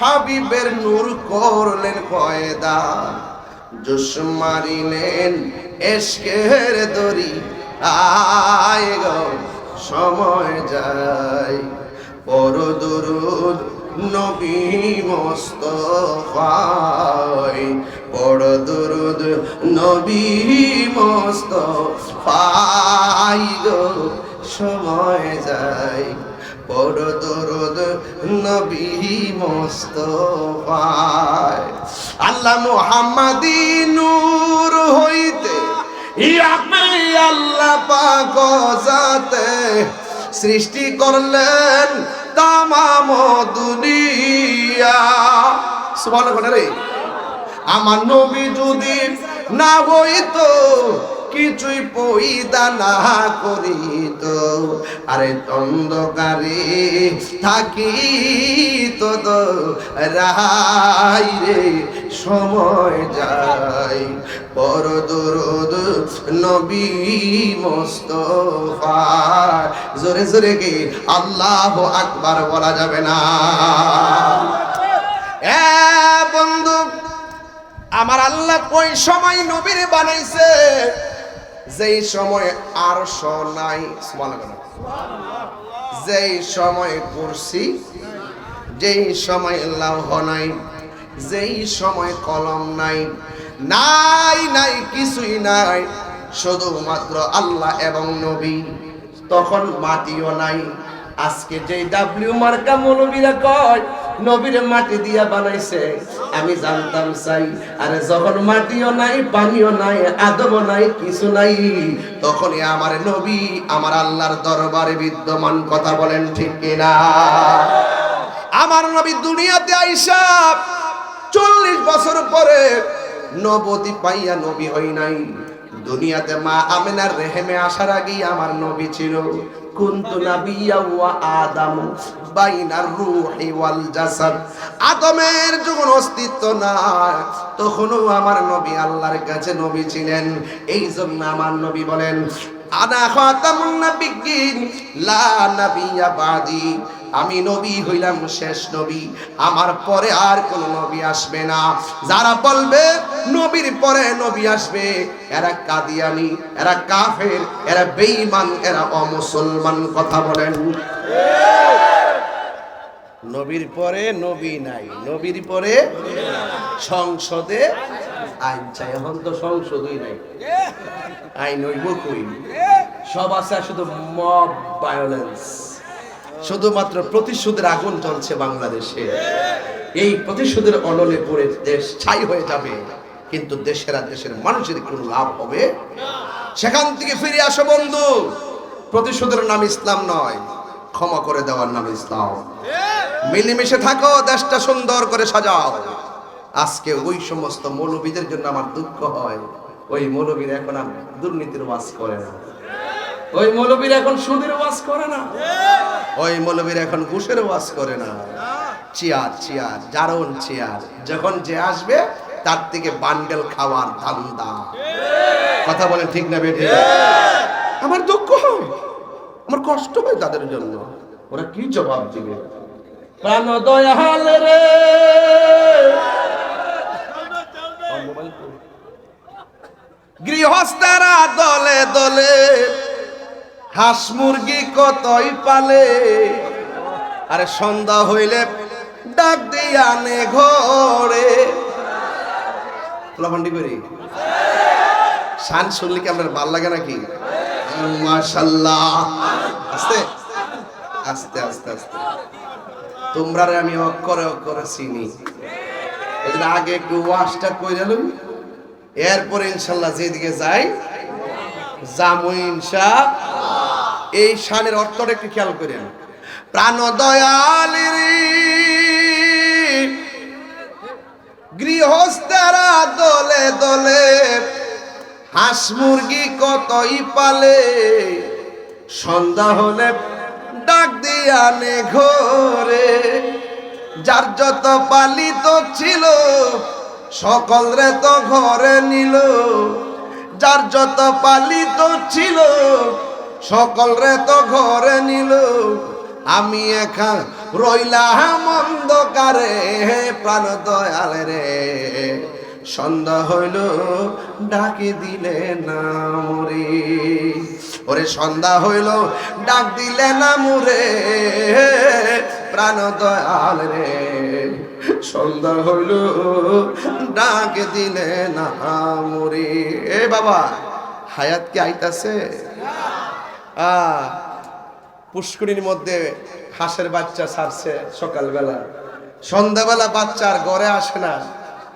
হাবিবের নূর করলেন কয়দা জোশ মারিলেন এসকের দরি আয় গো, সময় যায়। পর দরুদ নবী মোস্তফায় বড় দরুদ নবী মোস্তফাই গো, সময় যায়। বড় দরুদ নবী মোস্তফায়। আল্লাহ মুহাম্মাদি নূর হইতে আল্লাহ পাক জাতে সৃষ্টি করলেন তামাম দুনিয়া। রে, আমার নবী যদি না হইতো কিছুই পইদা না করিত। আরে অন্ধকারে থাকি তো রাই রে, সময় যায়। পর দরদ নবী মোস্তফা। জোরে জোরে কি আল্লাহ আকবার বলা যাবে না। বন্ধু, আমার আল্লাহ কই সময় নবীরে বানাইছে? যেই সময় আর নাই যেই সময় কুরসি, যেই সময় লৌহ নাই, যেই সময় কলম নাই নাই নাই, কিছুই নাই, শুধুমাত্র আল্লাহ এবং নবী, তখন মাটিও নাই। আজকে যে ডাব্লিউ মার্কা মৌলবীরা কয় নবীর মাটি দিয়া বানাইছে। আমি জানতাম চাই, আরে যখন মাটিও নাই, পানিও নাই আদমও নাই, কিছু নাই, তখনই আমার নবী আমার আল্লাহর দরবারে বিদ্যমান কথা বলেন ঠিক কিনা? আমার নবী দুনিয়াতে আইসা চল্লিশ বছর পরে নবতী পাইয়া নবী হই নাই। দুনিয়াতে মা আমেনার রেহেমে আসার আগেই আমার নবী ছিল। কুন্তু নাবিয়া ওয়া আদম বাইনার রূহি ওয়াল জাসাদ। আদমের যখন অস্তিত্ব না তখনও আমার নবী আল্লাহর কাছে নবী ছিলেন। এই জন্য আমার নবী বলেন, আনা খাতামুন নাবিয়্যিন, লা বাদি। আমি নবী হইলাম শেষ নবী। আমার পরে আর কোন নবী আসবে না। যারা বলবে, নবীর পরে নবী আসবে, এরা কাদিয়ানি, এরা কাফের, এরা বেঈমান, এরা অমুসলমান, কথা বলেন। নবীর পরে নবী নাই, নবীর পরে সংসদে আইন চাই। এখন তো সংসদই নাই। আইন হইব কই? সব আছে, শুধু মব ভায়োলেন্স শুধুমাত্র প্রতিশোধের আগুন চলছে বাংলাদেশে। এই প্রতিশোধের অনলে পড়ে দেশ ছাই হয়ে যাবে। কিন্তু দেশের আর দেশের মানুষের কোনো লাভ হবে? সেখান থেকে ফিরে আসো বন্ধু। প্রতিশোধের নাম ইসলাম নয়, ক্ষমা করে দেওয়ার নাম ইসলাম। মিলেমিশে থাকো, দেশটা সুন্দর করে সাজাও। আজকে ওই সমস্ত মৌলবীদের জন্য আমার দুঃখ হয়। ওই মৌলবীরা এখন আর দুর্নীতির ওয়াজ করে না। ওই মৌলবীরা এখন সুদের ওয়াজ করে না। ওই মৌলবীরা এখন ঘুষের ওয়াজ করে না। চেয়ার চেয়ার, জারণ চেয়ার। যখন যে আসবে, তার থেকে বান্ডেল খাওয়ার ধান্দা। কথা বলেন ঠিক না বেঠে? আমার দুঃখ হয়। আমার কষ্ট হয় তাদের জন্য। ওরা কি জবাব দিবে? প্রাণ দয়াল রে। গৃহস্থেরা দলে দলে হাঁস মুরগি কতই পালে? আরে সন্ধ্যা হইলে ডাক দিয়ে আনে ঘরে। লবন্ডি করি। শান শুনলে কি আপনার ভালো লাগে নাকি? মাশাল্লাহ। আস্তে আস্তে আস্তে আস্তে। তোমরা আমি অক্ষরে অক্ষরে চিনি। এদিন আগে একটু ওয়াশটা করে দিলাম এরপরে ইনশাল্লাহ যেদিকে যাই জামু ইনশা এই শানের অর্থটা একটু খেয়াল করেন। প্রাণ দয়ালের গৃহস্থেরা দলে দলে হাঁস মুরগি কতই পালে, সন্ধ্যা হলে ডাক দিয়া নে ঘরে। যার যত পালিত ছিল, সকল রে তো ঘরে নিল। যার যত পালিত ছিল সকল রে তো ঘরে নিল। আমি একা রইলাম অন্ধকারে প্রাণ দয়াল রে। সন্ধ্যা হইল, ডাকি দিলে না মরে। ওরে সন্ধ্যা হইল, ডাক দিলে না মুরে। প্রাণ দয়াল রে। সন্ধ্যা হইল, ডাক দিলে না মুরে। এ বাবা, হায়াত কি আইতাছে? পুষ্করিণীর মধ্যে হাঁসের বাচ্চা ছাড়ছে সকালবেলা। সন্ধ্যাবেলা বাচ্চার ঘরে আসে না।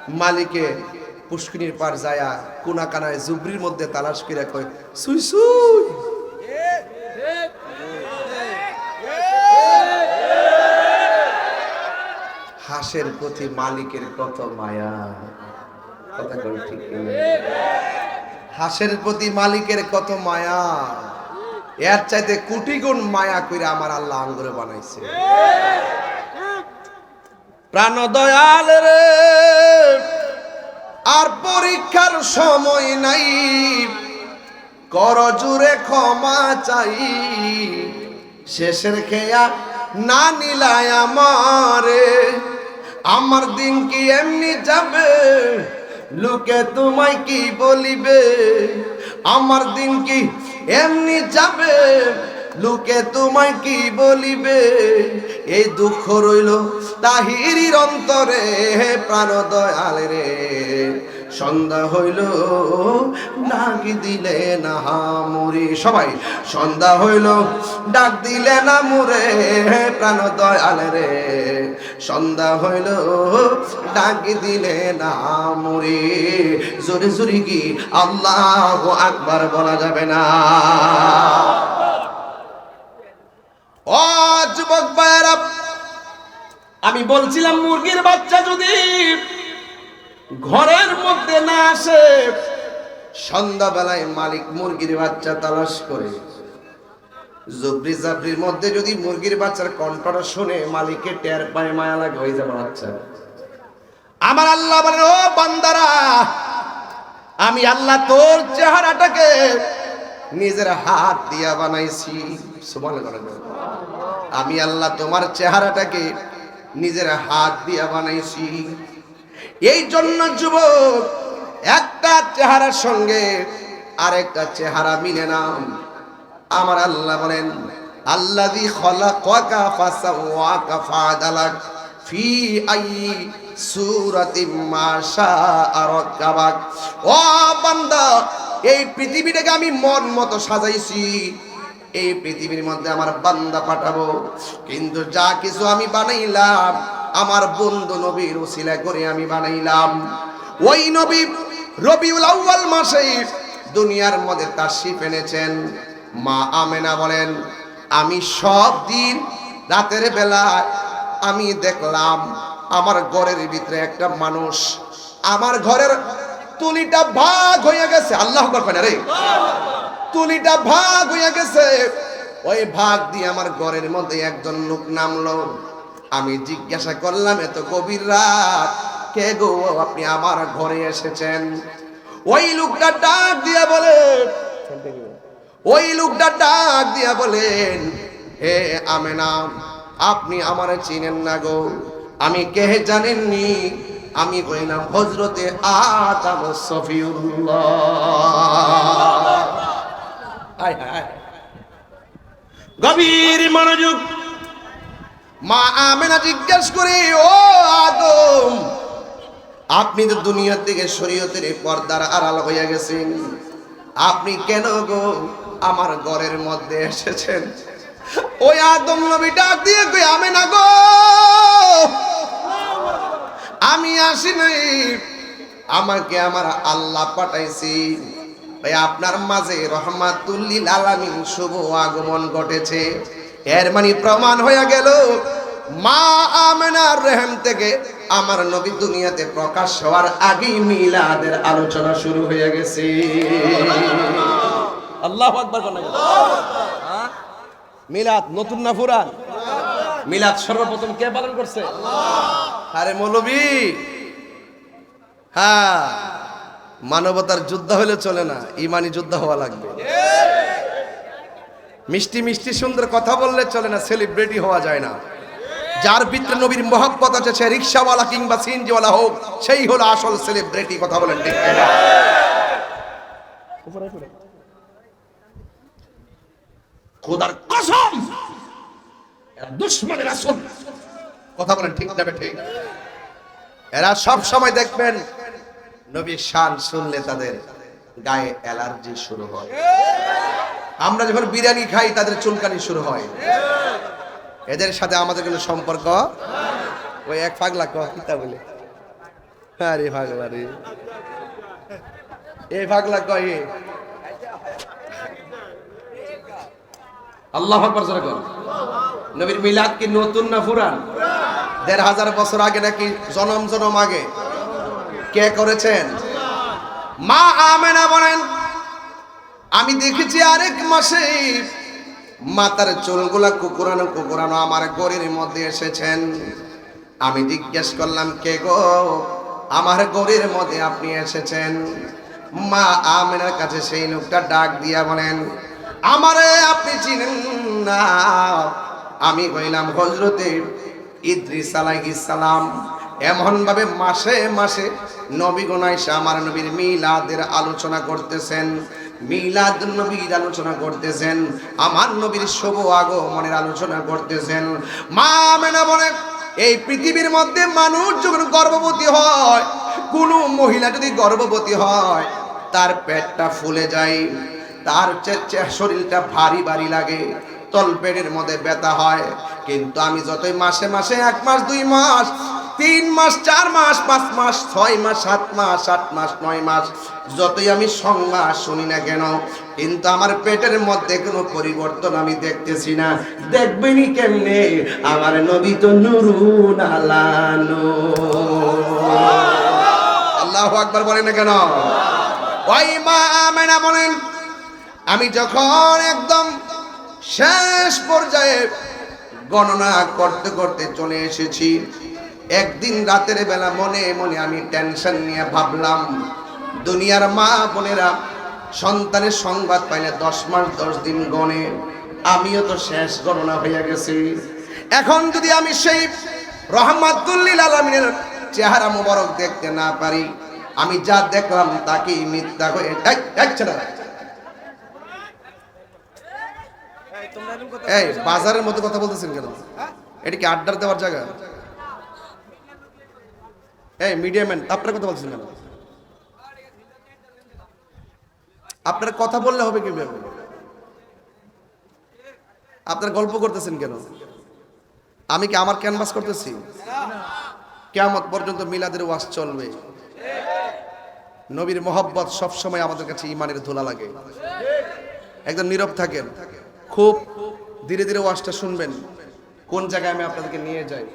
মালিকে পুষ্করিণীর পার যায়া কোনা কানায় জুবরির মধ্যে তালাশ করে কয়, সুই সুই! হাঁসের প্রতি মালিকের কত মায়া। কথা কই ঠিক? হাঁসের প্রতি মালিকের কত মায়া। এর চাইতে কোটি গুণ মায়া কইরা আমার আল্লাহ আঙ্গুরে বানাইছে। প্রাণ দয়াল রে, আর পরীক্ষার সময় নাই। কর জুড়ে ক্ষমা চাই, শেষের খেয়া না নিলায় আমারে। আমার দিন কি এমনি যাবে? লোকে তোমায় কি বলিবে? আমার দিন কি এমনি যাবে লোকে তোমায় কি বলিবে? এই দুঃখ রইল তাহিরির অন্তরে প্রাণ দয়াল রে। সন্ধ্যা হইল, ডাক দিলে না মুরে সবাই, সন্ধ্যা হইল, ডাক দিলে না মুরে প্রাণ দয়াল রে। সন্ধ্যা হইল, ডাক দিলে না মুরে জোরে জোরে কি আল্লাহ আকবার বলা যাবে না? ও যুবক ভাইয়েরা, আমি বলছিলাম মুরগির বাচ্চা যদি ঘরের মধ্যে না আসে। সন্ধ্যাবেলায় মালিক মুরগির বাচ্চা তালাশ করে। জবরি জাবরির মধ্যে যদি মুরগির বাচ্চার কণ্ঠটা শুনে মালিকে টের পায়, মায়া লাগে, হয়ে যাবে বাচ্চা। আমার আল্লাহ বলেন, ও বান্দারা, আমি আল্লাহ তোর চেহারাটাকে নিজের হাত দিয়া বানাইছি। আমি আল্লাহ তোমার চেহারাটাকে নিজের হাত দিয়া বানাইছি। এই জন্য যুবক, একটা চেহারার সঙ্গে আরেকটা চেহারা মিলে না আমার আল্লাহ বলেন, আল্লাযী খালাকাকা ফাসাওয়াকা ফাদালাক ফি আই সূরাতিম মা শাআ রাকাবাক। ও বান্দা, এই পৃথিবীটাকে আমি মন মতো সাজাইছি। এই পৃথিবীর মধ্যে আমার বান্দা পাঠাবো। কিন্তু যা কিছু আমি বানাইলাম আমার বন্ধু নবীর উসিলা করে আমি বানাইলাম। ওই নবী রবিউল আউয়াল মাসে দুনিয়ার মধ্যে তাশরিফ এনেছেন। মা আমেনা বলেন, আমি সব দিন রাতের বেলা আমি দেখলাম আমার ঘরের ভিতরে একটা মানুষ, আমার ঘরের তুলিটা ভাগ হয়ে গেছে। আল্লাহ করবেন রে। তুলিটা ভাগ হয়ে গেছে। ওই ভাগ দিয়ে আমার ঘরের মধ্যে একজন লোক নামলো। আমি জিজ্ঞাসা করলাম, এত গভীর রাত, কে গো আপনি আমার ঘরে এসেছেন? ওই লোকটা ডাক দিয়া বলেন ওই লোকটা ডাক দিয়া বলেন হে আমেনা, আপনি আমার চিনেন না গো। আমি কে জানেননি? আমি কইলাম হজরতে আদম সফিউল্লাহ। গভীর মনোযোগ মা আমেনা জিজ্ঞেস করে, ও আদম, আপনি তো দুনিয়ার থেকে শরীয়তের পর্দার আড়াল হইয়া গেছেন। আপনি কেন গো আমার ঘরের মধ্যে এসেছেন? ওই আদম নবী ডাক দিয়ে কই আমেনা গো, আমি আসি নাই। আমাকে আমার আল্লাহ পাঠাইছি ভাই আপনার মাঝে রহমাতুল্লিল আলামিন শুভ আগমন ঘটেছে। এর মানে প্রমাণ হয়ে গেল। মা আমেনার রেহেম থেকে আমার নবী দুনিয়াতে প্রকাশ হওয়ার আগেই মিলাদের আলোচনা শুরু হয়ে গেছে। আল্লাহ আকবার কোন মিলাদ নতুন না পুরান? মিলাদ সর্বপ্রথম কে পালন করছে? আরে মৌলবী। হ্যাঁ মানবতার যুদ্ধ হলে চলে না ইমানি যুদ্ধ হওয়া লাগবে। মিষ্টি মিষ্টি সুন্দর কথা বললে চলে না সেলিব্রিটি হওয়া যায় না। যার ভিতরে নবীর মহব্বত আছে, সে রিক্সাওয়ালা কিংবা সিনজিওয়ালা হোক, সেই হলো আসল সেলিব্রিটি কথা বলেন ঠিক কথা বলেন ঠিক যাবে ঠিক এরা সব সময় দেখবেন, নবীর শান শুনলে তাদের গায়ে অ্যালার্জি শুরু হয়। আমরা যখন বিরিয়ানি খাই, তাদের চুলকানি শুরু হয়। এদের সাথে আমাদের কোনো সম্পর্ক? ওই এক পাগলা কিতা বলে? আরে পাগলা রে। এই পাগলা কয় এ। আল্লাহ আকবার কর। নবীর মিলাদ কি নতুন না পুরান? দেড় হাজার বছর আগে নাকি জনম জনম আগে? কে করেছেন? মা আমেনা বলেন, আমি দেখেছি আরেক মাসে মাতার চুলগুলা কুকুরানো কুকুরানো আমার গড়ির মধ্যে এসেছেন। আমি জিজ্ঞেস করলাম, কে গো? আমার গড়ির মধ্যে আপনি এসেছেন? মা আমেনার কাছে সেই লোকটা ডাক দিয়া বলেন, আমারে আপনি চিনেন না। আমি কইলাম হজরতে ইদ্রিস আলাইহিস সালাম এমন ভাবে মাসে মাসে নবী গোনাইসা আমার নবীর মিলাদের আলোচনা করতেছেন, মিলাদ নবীর আলোচনা করতেছেন, আমার নবীর শুভ আগমনের আলোচনা করতেছেন। মা মেনা বলে, এই পৃথিবীর মধ্যে মানুষ যখন গর্ভবতী হয়, কোনো মহিলা যদি গর্ভবতী হয়, তার পেটটা ফুলে যায়, তার শরীরটা ভারী ভারী লাগে, তলপেটের মধ্যে ব্যথা হয়। কিন্তু আমি যতই মাসে মাসে, এক মাস, দুই মাস তিন মাস, চার মাস, পাঁচ মাস, ছয় মাস, সাত মাস, আট মাস, নয় মাস, যতই আমি সংবাদ শুনি না কেন, কিন্তু আমার পেটের মধ্যে কোনো পরিবর্তন আমি দেখতেছি না। দেখবেনি কেমনে? আমার নবী তো নুরুন আলানো আল্লাহ আকবার বলেন না কেন? ওই মা আমেনা বলেন, আমি যখন একদম শেষ পর্যায়ে গণনা করতে করতে চলে এসেছি একদিন রাতের বেলা মনে মনে আমি টেনশন নিয়ে ভাবলাম দুনিয়ার মা বোনেরা সন্তানের সংবাদ পাইলে দশ মাস দশ দিন গণে আমিও তো শেষ গণনা হয়ে গেছি। এখন যদি আমি সেই রহমাতুল্লিল আলমিনের চেহারা মোবারক দেখতে না পারি আমি যা দেখলাম তাকেই মিথ্যা হয়ে এই, বাজারের মতো কথা বলতেছেন কেন? এটা কি আড্ডার দেওয়ার জায়গা? এই মিডিয়া ম্যান, আপনার কথা বলছেন কেন? আপনার কথা বললে হবে কীভাবে? আপনার গল্প করতেছেন কেন? আমি কি আমার ক্যানভাস করতেছি? কেমন পর্যন্ত মিলাদের ওয়াজ চলবে। নবীর মোহব্বত সবসময় আমাদের কাছে ইমানের ধুলা লাগে। একদম নীরব থাকেন। খুব ধীরে ধীরে ওয়াজটা শুনবেন। কোন জায়গায় আমি আপনাদেরকে নিয়ে যাই?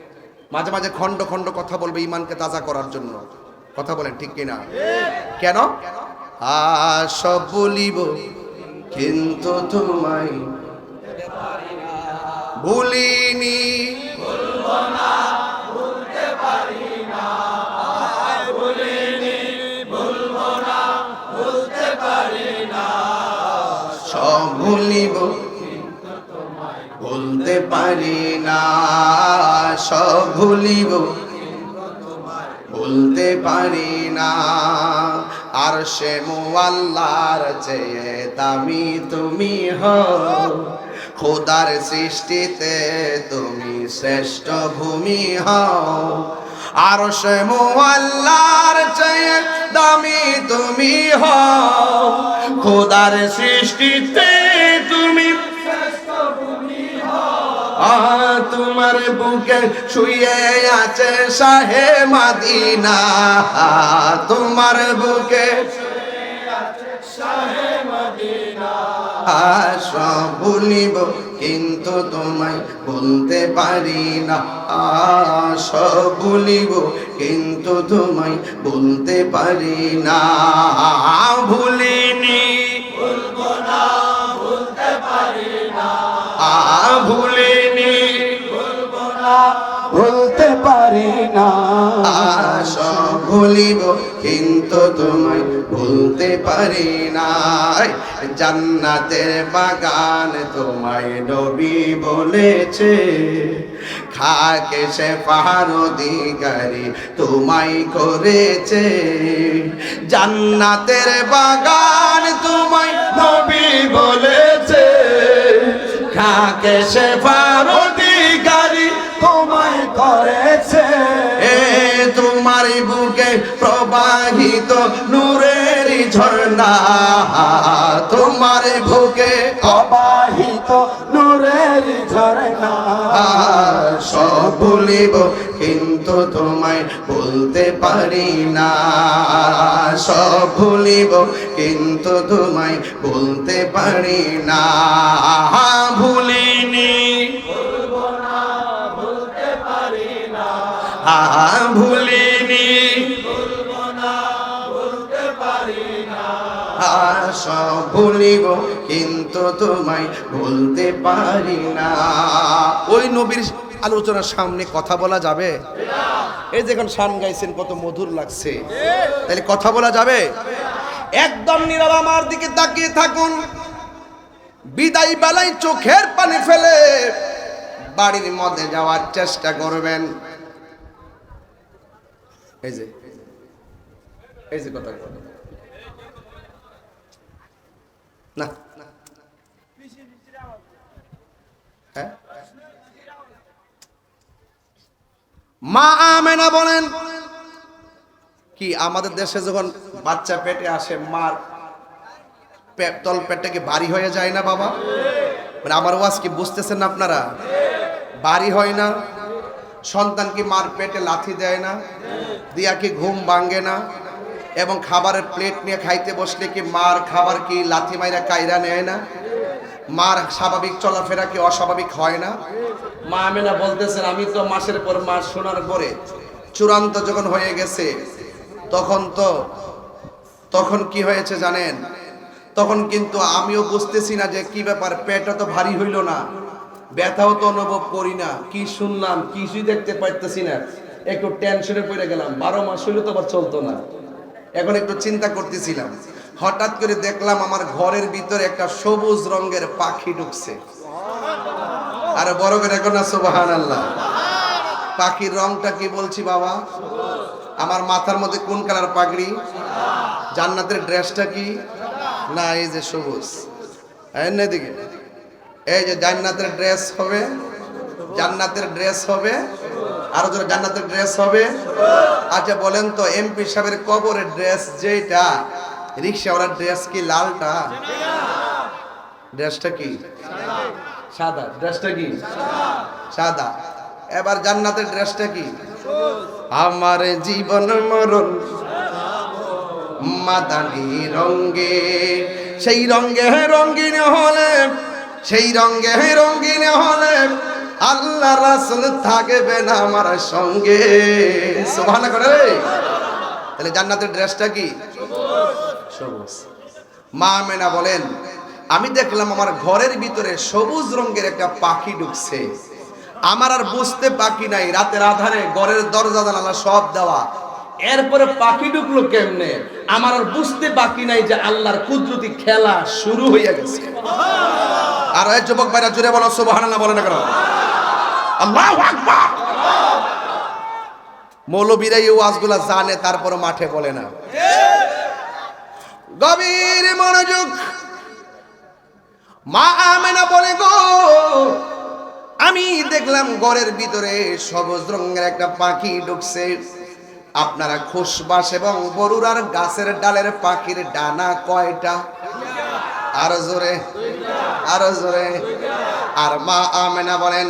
মাঝে মাঝে খণ্ড খণ্ড কথা বলবে ইমানকে তাজা করার জন্য। কথা বলেন, ঠিক কিনা? কেন? সব বলিব, কিন্তু তোমায় ভুলিনি। সব ভুলিব বলতে পারি না। সব ভুলিব। বলতে পারি না। আর সে মোয়াল্লার চেয়ে দামি তুমি হও। খোদার সৃষ্টিতে তুমি শ্রেষ্ঠ ভূমি হও। আর সে মোয়াল্লার চেয়ে দামি তুমি হও। খোদার সৃষ্টিতে তোমার বুকে শুয়ে আছে শাহে মাদিনা। তোমার বুকে সব ভুলিব কিন্তু তোমায় বলতে পারি না। সব ভুলিব কিন্তু তোমায় বলতে পারি না। ভুলিনি। আ ভুলিনি। ভুলতে সব ভুলিব, কিন্তু তোমায় ভুলতে পারি না জান্নাতের বাগান তোমায় নবী বলেছে, খাকে সে পাহাড় অধিকারী তোমায় করেছে। জান্নাতের বাগান তোমায় নবী বলেছে, খাকে সে পাহাড় তোমার বুকে প্রবাহিত নূরের ঝর্ণা। তোমার বুকে অবাহিত নূরের ঝরনা সব ভুলিব, কিন্তু তোমায় বলতে পারি না। সব ভুলিব, কিন্তু তোমায় বলতে পারি না। ভুলিনি। আহা ভুলিনি। সব ভুলিব, কিন্তু তোমায় ভুলতে পারি না। ওই নবীর আলোচনার সামনে কথা বলা যাবে? এই যে এখন শান গাইছেন, কত মধুর লাগছে। তাহলে কথা বলা যাবে? একদম নীরব আমার দিকে তাকিয়ে থাকুন। বিদায় বেলায় চোখের পানি ফেলে বাড়ির মধ্যে যাওয়ার চেষ্টা করবেন। এই যে এই যে কথা না। হ্যাঁ? মা আমেনা বলেন, কি আমাদের দেশে যখন বাচ্চা পেটে আসে, মার তল পেটটা কি ভারী হয়ে যায় না বাবা? মানে আমার ওয়াজ কি বুঝতেছেন আপনারা? ভারী হয় না। সন্তান কি মার পেটে লাথি দেয় না? দিয়া কি ঘুম ভাঙ্গে না? এবং খাবারের প্লেট নিয়ে খাইতে বসলে কি মার খাবার কি লাথি মাইরা কায়রা নেয় না? মার স্বাভাবিক চলাফেরা কি অস্বাভাবিক হয় না? মা আমেনা বলতেছেন, আমি তো মাসের পর মাস শোনার পরে চূড়ান্ত যখন হয়ে গেছে, তখন তো, তখন কি হয়েছে জানেন? তখন কিন্তু আমিও বুঝতেছি না যে কি ব্যাপার পেটটা তো ভারী হইল না, ব্যথাও তো অনুভব করি না, কি শুনলাম, কিছুই দেখতে পাইতেছি না, একটু টেনশনে পড়ে গেলাম, বারো মাস হইলে তো আবার চলতো না। এখন একটু চিন্তা করতেছিলাম। হঠাৎ করে দেখলাম আমার ঘরের ভিতরে একটা সবুজ রঙের পাখি ঢুকছে। আর বড় করে এখন না সুবাহান আল্লাহ পাখির রংটা কি বলছি বাবা? আমার মাথার মধ্যে কোন কালার পাগড়ি? জান্নাতের ড্রেসটা কি? না, এই যে সবুজ। এদিকে। এই যে জান্নাতের ড্রেস হবে, জান্নাতের ড্রেস হবে আরও যারা জান্নাতের ড্রেস হবে। আচ্ছা বলেন তো এমপি সাহেবের কবরের ড্রেস যেটা রিক্সাওয়ালার ড্রেস কি লালটা? ড্রেসটা কি? সাদা। ড্রেসটা কি? সাদা। এবার জান্নাতের ড্রেসটা কি? আমার জীবন মরণ, মাদানি রঙ্গে সেই রঙ্গে রঙ্গিন হলে, সেই রঙ্গে রঙ্গিন হলে আল্লাহ রাসুল থাকবে না আমার সঙ্গে। সুবহান করে তাহলে জান্নাতের ড্রেসটা কি? সবুজ। মা মেনা বলেন, আমি দেখলাম আমার ঘরের ভিতরে সবুজ রঙের একটা পাখি ঢুকছে। আমার আর বুঝতে বাকি নাই, রাতের আধারে ঘরের দরজা, জানালা সব দেওয়া। এরপরে পাখি ঢুকলো কেমনে? আমার আর বুঝতে বাকি নাই যে আল্লাহর কুদরতি খেলা শুরু হইয়া গেছে। আর যুবক ভাইরা জুড়ে বলো, সুবহানাল্লাহ বলে না কেন? মৌলবীরা এই ওয়াজগুলা জানে তারপর মাঠে বলে না। গভীর মনোযোগ। মা আমেনা বলে, গো, আমি দেখলাম ঘরের ভিতরে সবুজ রঙের একটা পাখি ঢুকছে। আপনারা খুশবাস এবং বরুরার গাছের ডালের পাখির ডানা কয়টা? আরও জোরে আরও জোরে। আর মা আমেনা বলেন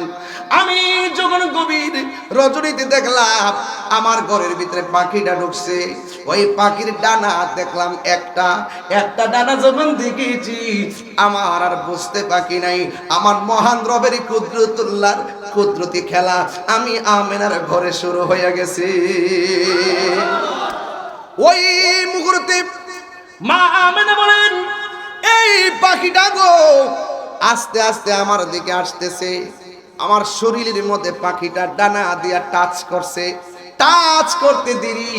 আমি যখন গভীর রজনীতে দেখলাম, আমার ঘরের ভিতরে পাখিটা ঢুকছে। ওই পাখির ডানা দেখলাম একটা একটা ডানা যখন দেখেছি, আমার আর বুঝতে পাখি নাই। আমার মহান রবের কুদরতুল্লার কুদরতি খেলা। আমি আমেনার ঘরে শুরু হয়ে গেছি। ওই মুহূর্তে মা আমেনা বলেন, এই পাখিটা গো, আস্তে আস্তে আমার দিকে আসতেছে। আমার শরীরের মধ্যে পাখিটা ডানা দিয়া টাচ করছে। টাচ করতে দেরি।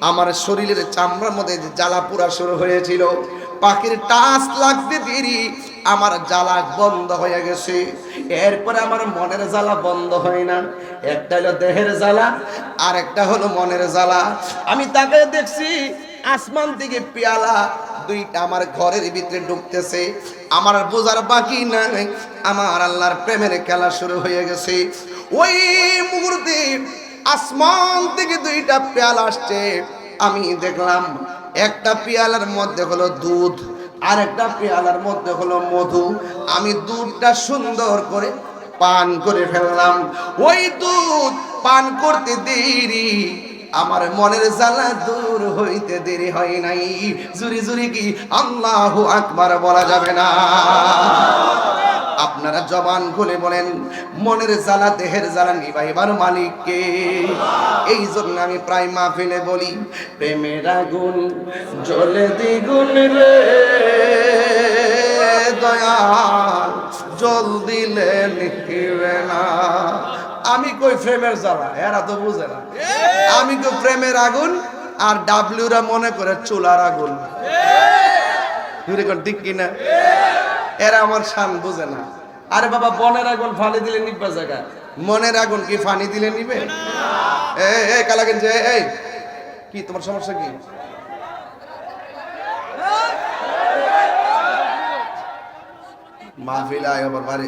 আমার শরীরের চামড়ার মধ্যে জ্বালা পুরা শুরু হয়েছিল, পাখির টাচ লাগতে দেরি। আমার জ্বালা বন্ধ হয়ে গেছে। এরপরে আমার মনের জ্বালা বন্ধ হয় না। একটা হলো দেহের জ্বালা আর একটা হলো মনের জ্বালা। আমি তাকে দেখছি আসমান থেকে পেয়ালা, দুইটা আমার ঘরের ভিতরে ঢুকতেছে। আমার বোঝার বাকি নাই, আমার আল্লাহর প্রেমের খেলা শুরু হয়ে গেছে। ওই মুহূর্তে আসমান থেকে দুইটা পেয়ালা আসছে। আমি দেখলাম একটা পেয়ালার মধ্যে হলো দুধ, আর একটা পেয়ালার মধ্যে হলো মধু। আমি দুধটা সুন্দর করে পান করে ফেললাম। ওই দুধ পান করতে দেরি আমার মনের জ্বালা দূর হইতে দেরি হয় নাই। জুরি জুরি কি আল্লাহ আকবার বলা যাবে না? আপনারা জবান খুলে বলেন, মনের জ্বালা, দেহের জ্বালা নিবাইবার মালিককে এই জন্য আমি প্রায় মাহফিলে বলি, প্রেমের আগুন জলে দ্বিগুণ রে। দয়া জল দিলে না। আমি কই প্রেমের জ্বালা? এরা তো বুঝে না। আমি কই প্রেমের আগুন, আর ডাব্লিউরা মনে করে চুলার আগুন। দূরে কোন? এরা আমার শান বুঝে না। আরে বাবা, বনের আগুন ফানি দিলে নিবা জায়গা মনের আগুন কি ফানি দিলে নিবে? এই এই যে, এই কি, তোমার সমস্যা কি? মাহফিল আবার বাড়ি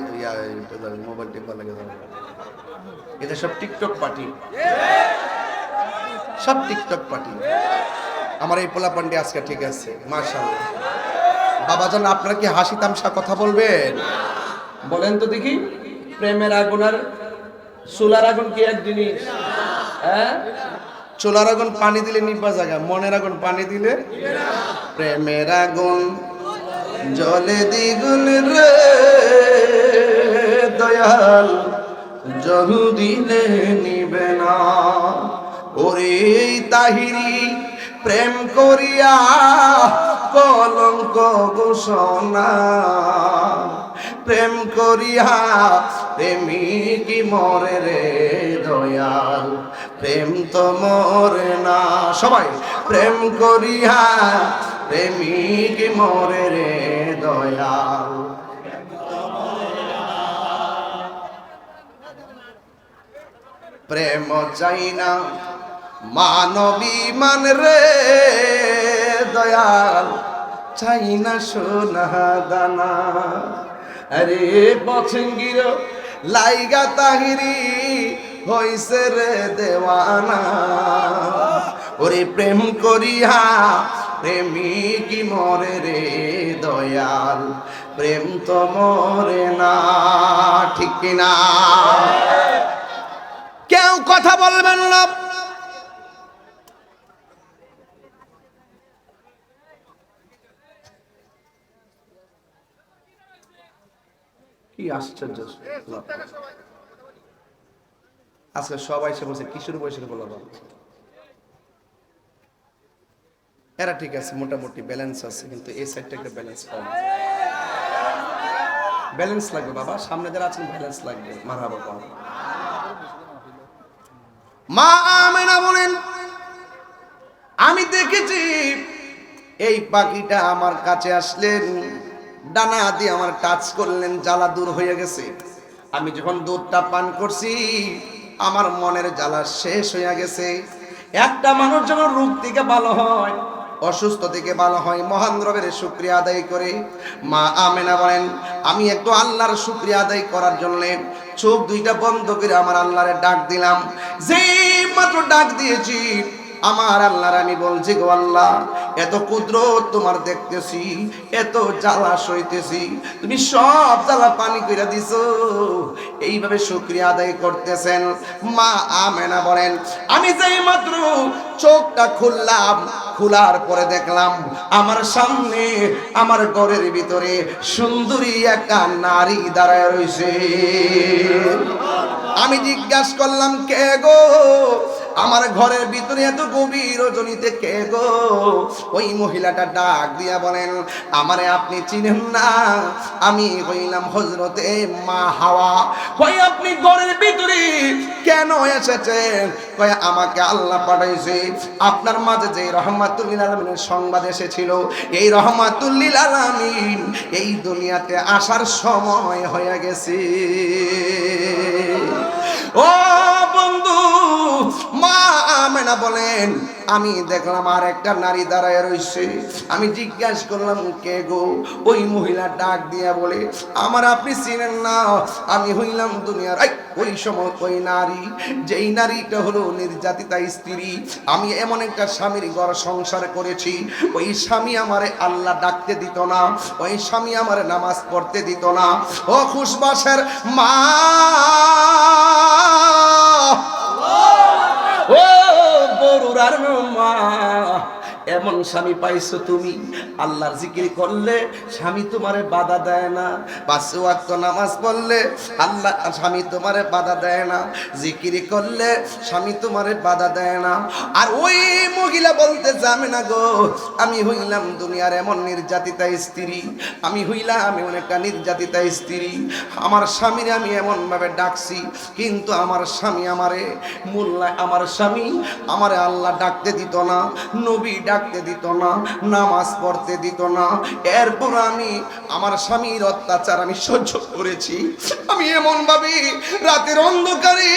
মোবাইল টিপা লাগে এটা সব টিকটক পার্টি। সব টিকটক পার্টি। আমার এই পোলা পান্ডে আজকে ঠিক আছে মার্শাল্লাহ বাবাজান আপনারা কি হাসি তামসা কথা বলবেন? বলেন তো দেখি, প্রেমের আগুন আর চুলার আগুন কি এক জিনিস? হ্যাঁ? চুলার আগুন পানি দিলে নিপা জায়গা, মনের আগুন পানি দিলে প্রেমের আগুন। জলে দ্বিগুণ রে দয়াল। জহু দিলে নিবে না, ওরে তাহিরি প্রেম করিয়া কলঙ্ক ঘোষণা। প্রেম করিয়া প্রেমিক মরে রে দয়াল? প্রেম তো মরে না। সবাই, প্রেম করিয়া প্রেমিক মরে রে দয়াল? প্রেম চাই না মানবী মান রে, দয়াল চাই না সোনা দানা। আরে পছঙ্গির লাইগা তাহিরি হইছে রে দেওয়ানা। ওরে প্রেম করিয়া প্রেমিক মরে রে দয়াল? প্রেম তো মরে না, ঠিক কিনা? কেউ কথা বলবেন না। কি আশ্চর্য। আজকে সবাই এসে বলছে, কিশোর বয়সের বলা এরা ঠিক আছে, মোটামুটি ব্যালেন্স আছে, কিন্তু এই সাইডটা একটা ব্যালেন্স কম ব্যালেন্স লাগবে বাবা, সামনে যারা আছেন ব্যালেন্স লাগবে, মারহাবা কম। মা আমেনা বলেন, আমি দেখেছি এই পাখিটা আমার কাছে আসলেন, ডানা দিয়ে আমার টাচ করলেন, জ্বালা দূর হয়ে গেছে। আমি যখন দুধটা পান করছি, আমার মনের জ্বালা শেষ হয়ে গেছে। একটা মানুষ যখন রোগ থেকে ভালো হয়, অসুস্থ থেকে ভালো হয়, মহান রবের শুক্রিয়া আদায় করে, মা আমেনা বলেন, আমি একটু আল্লাহর শুক্রিয়া আদায় করার জন্য চোখ দুইটা বন্ধ করে আমার আল্লাহরে ডাক দিলাম। যেই মাত্র ডাক দিয়েছি, আমার আল্লাহর আমি বলছি গো আল্লাহ এত কুদরত তোমার দেখতেছি, এত জ্বালা সইতেছি, তুমি সব জ্বালা পানি করে দিছো। এইভাবে শুক্রিয়া আদায় করতেছেন মা আমেনা বলেন, আমি যেই মাত্র চোখটা খুললাম, খোলার পরে দেখলাম আমার সামনে, আমার ঘরের ভিতরে সুন্দরী একটা নারী দাঁড়ায় রয়েছে আমি জিজ্ঞাসা করলাম, কে গো? আমার ঘরের ভিতরে এত গভীর রজনীতে কে গো? ওই মহিলাটা ডাক দিয়া বলেন, আমারে আপনি চিনেন না। আমি হইলাম হজরতে মা হাওয়া। কই আপনি ঘরের ভিতরে কেন এসেছেন? কয়, আমাকে আল্লাহ পাঠাইছে। আপনার মাঝে যে রহমাতুল্লিল আলমিনের সংবাদ এসেছিল, এই রহমাতুল্লিল আলমিন এই দুনিয়াতে আসার সময় হয়ে গেছে। ও আমেনা বলেন, আমি দেখলাম আর একটা নারী দাঁড়ায় রইছে আমি জিজ্ঞাসা করলাম, কে গো? ওই মহিলা ডাক দিয়া বলে, আমার আপনি চিনেন না, আমি হইলাম দুনিয়ার ওই সময় ওই নারী, যেই নারীটা হলো নির্যাতিতা স্ত্রী, আমি এমন একটা স্বামীর ঘর সংসার করেছি। ওই স্বামী আমারে আল্লাহ ডাকতে দিত না, ওই স্বামী আমারে নামাজ পড়তে দিত না। ও খুশবাসের মা! ও বরুরার মা এমন স্বামী পাইছো তুমি? আল্লাহর জিকির করলে স্বামী তোমারে বাধা দেয় না। পাঁচ ওয়াক্ত নামাজ পড়লে আল্লাহ, স্বামী তোমারে বাধা দেয় না। জিকির করলে স্বামী তোমারে বাধা দেয় না। আর ওই মহিলা বলতে যাবে না গো, আমি হইলাম দুনিয়ার এমন নির্যাতিতা স্ত্রী। আমি হইলাম, আমি একটা নির্যাতিতা স্ত্রী। আমার স্বামীর আমি এমন ভাবে ডাকছি, কিন্তু আমার স্বামী আমারে মোল্লা আমার স্বামী আমারে আল্লাহ ডাকতে দিত না। নবী ডাকতে দিত না, নামাজ পড়তে দিত না। এরপর আমি, আমার স্বামীর অত্যাচার আমি সহ্য করেছি। আমি এমন ভাবে রাতের অন্ধকারে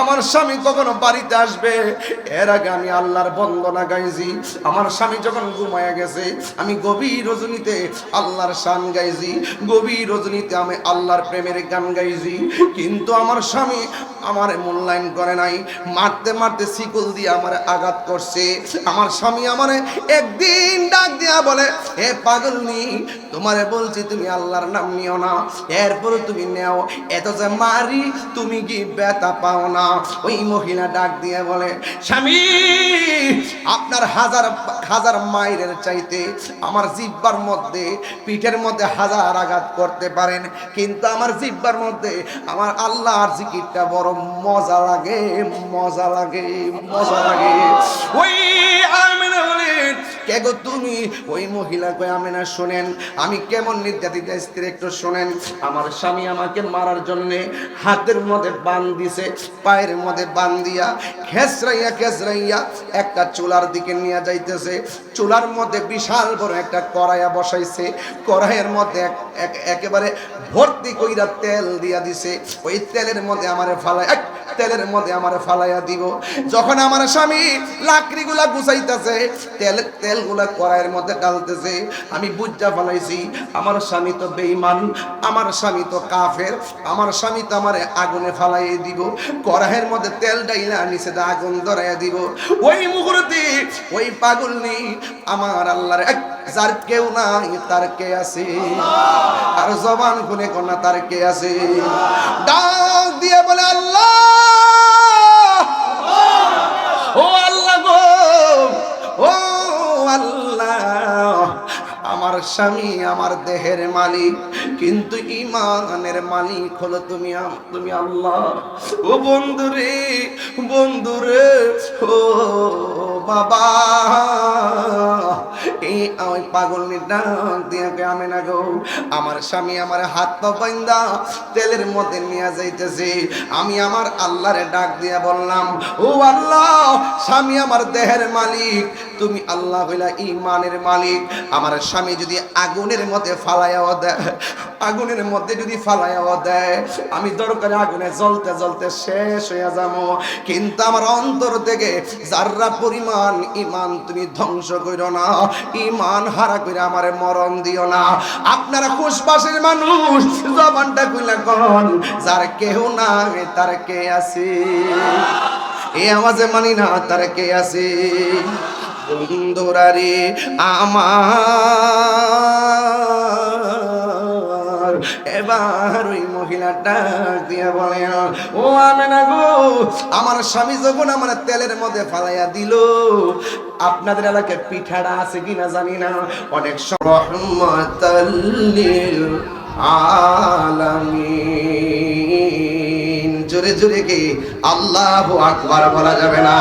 আমার স্বামী কখনো বাড়িতে আসবে, এর আগে আমি আল্লাহর বন্দনা গাইছি। আমার স্বামী যখন ঘুমায় গেছে, আমি গভীর রজনীতে আল্লাহর শান গাইছি। গভীর রজনীতে আমি আল্লাহর প্রেমের গান গাইছি। কিন্তু আমার স্বামী আমার মূল্যায়ন করে নাই। মারতে মারতে শিকল দিয়ে আমার আঘাত করছে। আমার স্বামী আমার একদিন ডাক দিয়া বলে হে পাগলনি, তোমারে বলছি তুমি আল্লাহর নাম নিও না। এরপরে তুমি নেও। এত যে মারি, তুমি কি ব্যথা পাও না? ওই মহিলা ডাক দিয়ে বলে, স্বামী, আপনার হাজার হাজার মাইলের চাইতে আমার জিব্বার মধ্যে, পিঠের মধ্যে হাজার আঘাত করতে পারেন। কিন্তু আমার জিব্বার মধ্যে আমার আল্লাহর জিকিরটা বড় মজা লাগে মজা লাগে মজা লাগে। ওই আমিনা কে গো তুমি? ওই মহিলা কই আমিনা শোনেন আমি কেমন নির্যাতিত স্ত্রী একটু শোনেন। আমার স্বামী আমাকে মারার জন্য হাতের মধ্যে বান দিছে পায়ের মধ্যে বান দিয়া খেসরাইয়া খেসরাইয়া একটা চুলার দিকে নিয়ে যাইতেছে। চুলার মধ্যে বিশাল বড় একটা কড়াইয়া বসাইছে। কড়াইয়ের মধ্যে এক- এক- একেবারে ভর্তি কইরা তেল দিয়া দিছে। ওই তেলের মধ্যে আমার ফালাই এক, তেলের মধ্যে আমারে ফালাইয়া দিব। যখন আমার স্বামী লাকড়িগুলা গুছাইতেছে, তেল তেলগুলা কড়াইয়ের মধ্যে ডালতেছে, আমি বুঝা ফেলাইছি, আমার স্বামী তো বেঈমান, আমার স্বামী তো কাফের, আমার স্বামী তো আমারে আগুনে ফালাইয়ে দিব, কড়াইয়ের মধ্যে তেল ডাইলা নিচে আগুন ধরাইয়া দিব। ওই মুহূর্তে ওই পাগল নেই আমার আল্লাহর এক যার কেউ নাই, তার কে আছে? আর জবান খুনে কন্যা তার কে আছে? ডাক দিয়ে বলে, আল্লাহ স্বামী আমার দেহের মালিক, কিন্তু ইমানের মালিক হলো তুমি তুমি আল্লাহ। ও বন্ধুরে বন্ধুরে, ও বাবা, এই ওই পাগল ডাক দিয়ে আমি না গো। আমার স্বামী আমার হাত পা বাইন্দা, তেলের মধ্যে নিয়ে যাইতেছে। আমি আমার আল্লাহরে ডাক দিয়ে বললাম, ও আল্লাহ, স্বামী আমার দেহের মালিক, তুমি আল্লাহ হইলা ইমানের মালিক। আমার স্বামী যদি আগুনের মধ্যে ফালাইয়াও দেয়। আগুনের মধ্যে যদি ফালাইয়াও দেয়, আমি দরকারে আগুনে জ্বলতে জ্বলতে শেষ হয়ে যাব। কিন্তু আমার অন্তর থেকে যার্রা পরিমাণ ইমান তুমি ধ্বংস করো না ইমান হারা করে আমারে মরণ দিও না। আপনারা খুশবাসের মানুষ, জবানটা কইলা কন, যার কেহ নাই, তার কে আছে? এ আওয়াজে মানি না, তার কে আছে? বন্ধুরারে আমার। এবার ওই মহিলাটা দিয়ে বলে, ও আমি না গো, আমার স্বামী যখন আমার তেলের মধ্যে ফালাইয়া দিল, আপনাদের এলাকায় পিঠাটা আছে কিনা জানি না। অনেক রহমতাল্লিল আলামিন। জোরে জোরে কি, আল্লাহু আকবার বলা যাবে না।